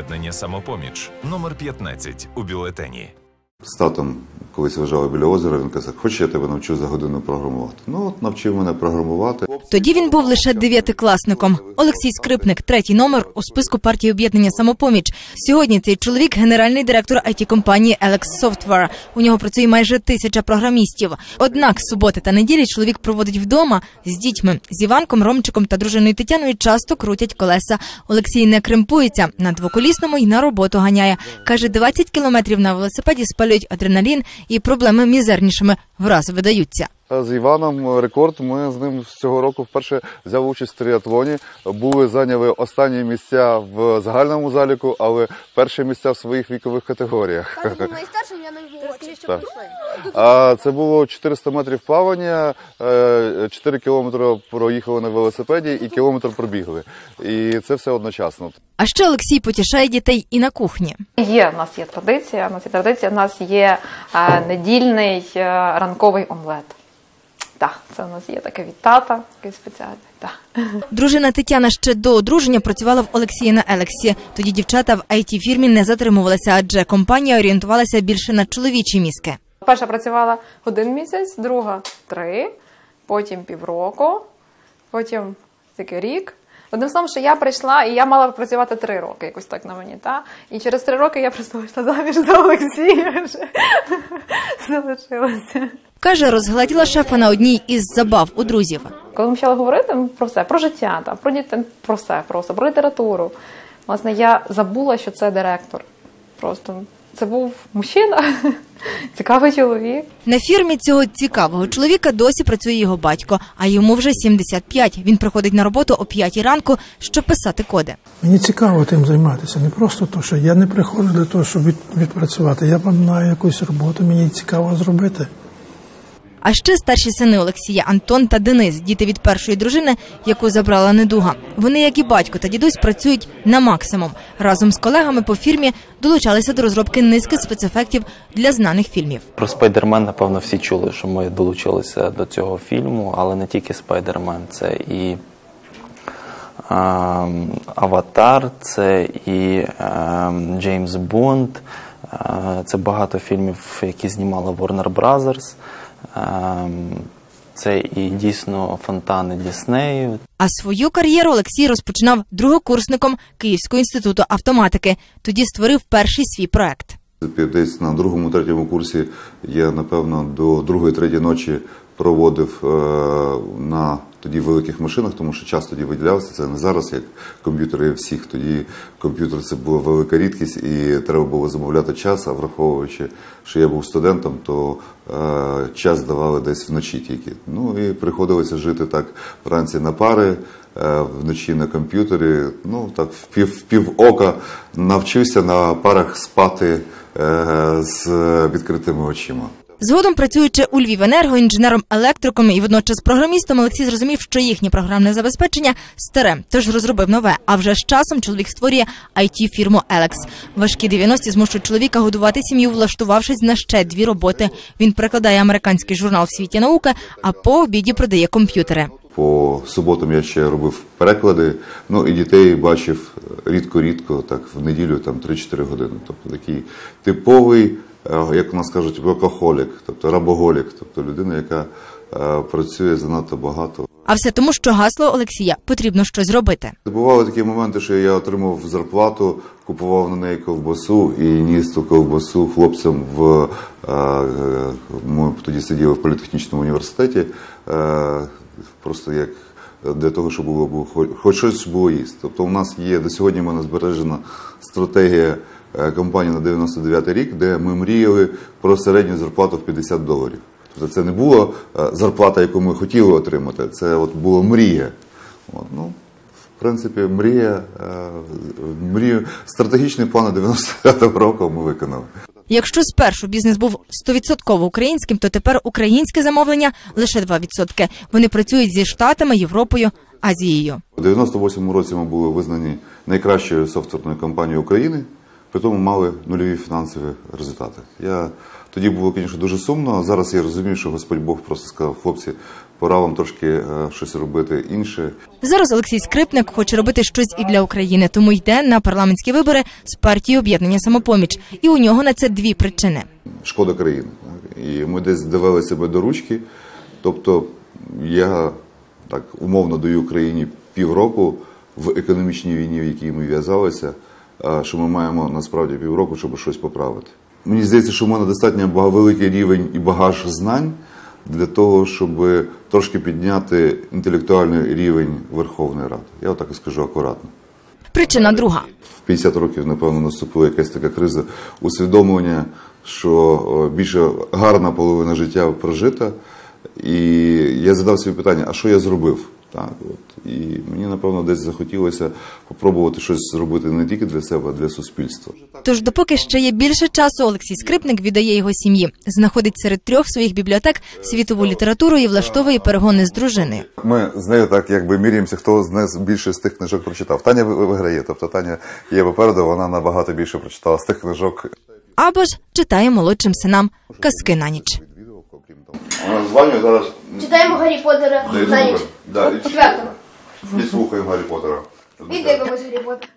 Об'єднання самопоміч номер 15 у бюлетені. З татом колись лежали біля озера, він казав, хочеш я тебе навчу за годину програмувати. Ну от навчив мене програмувати. Тоді він був лише дев'ятикласником. Олексій Скрипник, третій номер у списку партії об'єднання самопоміч. Сьогодні цей чоловік генеральний директор it компанії Alex Software. У нього працює майже тисяча програмістів. Однак суботи та неділі чоловік проводить вдома з дітьми. З Іванком, Ромчиком та дружиною Тетяною часто крутять колеса. Олексій не кремпується на двоколісному й на роботу ганяє. каже, 20 кілометрів на велосипеді спалюють адреналін і проблеми мізернішими враз видаються. З Іваном рекорд. Ми з ним з цього року вперше взяли участь в тріатлоні. Були зайняли останні місця в загальному заліку, але перші місця в своїх вікових категоріях. Він найстарший, я наймолодший. Це було 400 метрів плавання, е, 4 кілометри проїхали на велосипеді і кілометр пробігли. І це все одночасно. А ще Олексій потішає дітей і на кухні. Є, у нас є традиція, у нас є традиція, у нас є е, недільний е, ранковий омлет. Так, це у нас є таке від тата, такий спеціальний. Так. Дружина Тетяна ще до одруження працювала в Олексія на Елексі. Тоді дівчата в it фірмі не затримувалися, адже компанія орієнтувалася більше на чоловічі мізки. Перша працювала один місяць, друга три, потім півроку, потім такий рік. Одним словом, що я прийшла і я мала працювати три роки, якось так на мені. Та? І через три роки я просто вийшла заміж за Олексія вже залишилася. Каже, розгладіла шефа на одній із забав у друзів. Коли ми почали говорити про все, про життя, та, про дітей, про все, просто про літературу. Власне, я забула, що це директор. Просто це був мужчина, цікавий чоловік. На фірмі цього цікавого чоловіка досі працює його батько, а йому вже 75. Він приходить на роботу о 5 ранку, щоб писати коди. Мені цікаво тим займатися. Не просто то, що я не приходжу для того, щоб відпрацювати. Я пам'ятаю якусь роботу, мені цікаво зробити. А ще старші сини Олексія Антон та Денис, діти від першої дружини, яку забрала недуга. Вони, як і батько та дідусь, працюють на максимум. Разом з колегами по фірмі долучалися до розробки низки спецефектів для знаних фільмів. Про Спайдермен, напевно, всі чули, що ми долучилися до цього фільму, але не тільки Спайдермен, це і ем, Аватар, це і ем, Джеймс Бонд, е, це багато фільмів, які знімала Warner Brothers. Ем, це і дійсно фонтани Діснею, А свою кар'єру Олексій розпочинав другокурсником Київського інституту автоматики. Тоді створив перший свій проект. Десь на другому, третьому курсі я, напевно, до другої, третьої ночі проводив е, на тоді великих машинах, тому що час тоді виділявся. Це не зараз, як комп'ютери всіх. Тоді комп'ютер це була велика рідкість, і треба було замовляти час. А враховуючи, що я був студентом, то е, час давали десь вночі тільки. Ну і приходилося жити так вранці на пари. е, Вночі на комп'ютері, ну так в пів, в пів ока навчився на парах спати з відкритими очима. Згодом, працюючи у Львівенерго, інженером-електриком і водночас програмістом, Олексій зрозумів, що їхнє програмне забезпечення старе, тож розробив нове. А вже з часом чоловік створює it фірму Елекс. Важкі 90-ті змушують чоловіка годувати сім'ю, влаштувавшись на ще дві роботи. Він перекладає американський журнал в світі науки, а по обіді продає комп'ютери. По суботам я ще робив переклади. Ну і дітей бачив рідко-рідко, так в неділю там 3-4 години. Тобто такий типовий, як у нас кажуть, вокохолік, тобто рабоголік, тобто людина, яка е, працює занадто багато. А все тому, що гасло Олексія потрібно щось робити. Бували такі моменти, що я отримав зарплату, купував на неї ковбасу і ніс ту ковбасу хлопцям в е, е, ми тоді сиділи в політехнічному університеті, е, просто як для того, щоб було, хоч щось було їсти. Тобто, у нас є до сьогодні в мене збережена стратегія е, компанії на 99 рік, де ми мріяли про середню зарплату в 50 доларів. Тобто це не була е, зарплата, яку ми хотіли отримати, це от була мрія. От, ну, в принципі, мрія, е, мрію, стратегічний план 99-го року ми виконали. Якщо спершу бізнес був 100% українським, то тепер українське замовлення лише 2%. Вони працюють зі Штатами, Європою, Азією. У 98-му році ми були визнані найкращою софтверною компанією України, при тому мали нульові фінансові результати. Я тоді було, звісно, дуже сумно. а Зараз я розумію, що Господь Бог просто сказав, хлопці, пора вам трошки е, щось робити інше. Зараз Олексій Скрипник хоче робити щось і для України, тому йде на парламентські вибори з партії об'єднання самопоміч. І у нього на це дві причини. шкода країни. І ми десь довели себе до ручки. Тобто я так умовно даю Україні півроку в економічній війні, в якій ми в'язалися, що ми маємо насправді півроку, щоб щось поправити. Мені здається, що в мене достатньо великий рівень і багаж знань для того, щоб трошки підняти інтелектуальний рівень Верховної Ради. Я отак і скажу акуратно. Причина друга. В 50 років, напевно, наступила якась така криза усвідомлення, що більше гарна половина життя прожита. І я задав собі питання, а що я зробив? Так, от. І мені, напевно, десь захотілося спробувати щось зробити не тільки для себе, а для суспільства. Тож, допоки ще є більше часу, Олексій Скрипник віддає його сім'ї, знаходить серед трьох своїх бібліотек світову літературу і влаштовує перегони з дружиною. Ми з нею так якби міряємося, хто з нас більше з тих книжок прочитав. Таня виграє, тобто Таня є попереду, вона набагато більше прочитала з тих книжок. Або ж читає молодшим синам казки на ніч. Вона дзвоню зараз. Читаємо Гаррі Поттера на ніч. Да, і слухаємо Гаррі Поттера. І дивимось Гаррі Поттера.